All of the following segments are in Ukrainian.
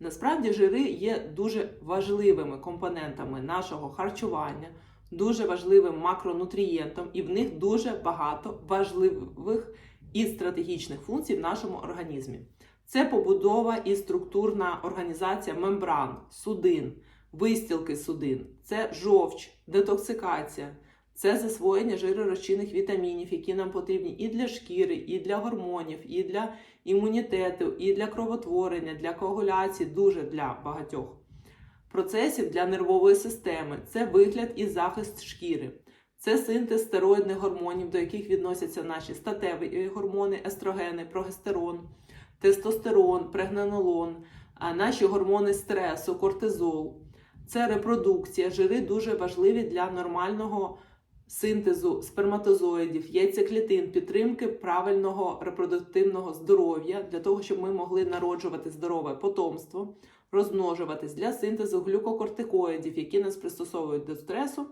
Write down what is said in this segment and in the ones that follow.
Насправді жири є дуже важливими компонентами нашого харчування, дуже важливим макронутрієнтом, і в них дуже багато важливих і стратегічних функцій в нашому організмі. Це побудова і структурна організація мембран, судин, вистілки судин, це жовч, детоксикація, це засвоєння жиророзчинних вітамінів, які нам потрібні і для шкіри, і для гормонів, і для імунітету, і для кровотворення, для коагуляції, дуже для багатьох процесів для нервової системи, це вигляд і захист шкіри. Це синтез стероїдних гормонів, до яких відносяться наші статеві гормони, естрогени, прогестерон, тестостерон, прегненолон, а наші гормони стресу, кортизол. Це репродукція. Жири дуже важливі для нормального синтезу сперматозоїдів, яйцеклітин, підтримки правильного репродуктивного здоров'я для того, щоб ми могли народжувати здорове потомство, розмножуватись для синтезу глюкокортикоїдів, які нас пристосовують до стресу.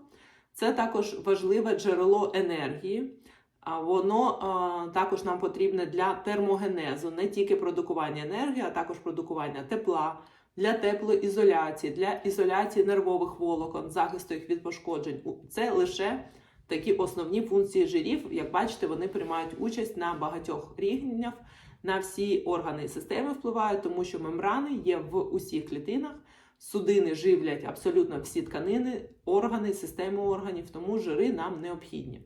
Це також важливе джерело енергії. А воно а, також нам потрібне для термогенезу, не тільки продукування енергії, а також продукування тепла, для теплоізоляції, для ізоляції нервових волокон, захисту їх від пошкоджень. Це лише такі основні функції жирів. Як бачите, вони приймають участь на багатьох рівнях, на всі органи і системи впливають, тому що мембрани є в усіх клітинах. Судини живлять абсолютно всі тканини, органи, системи органів, тому жири нам необхідні.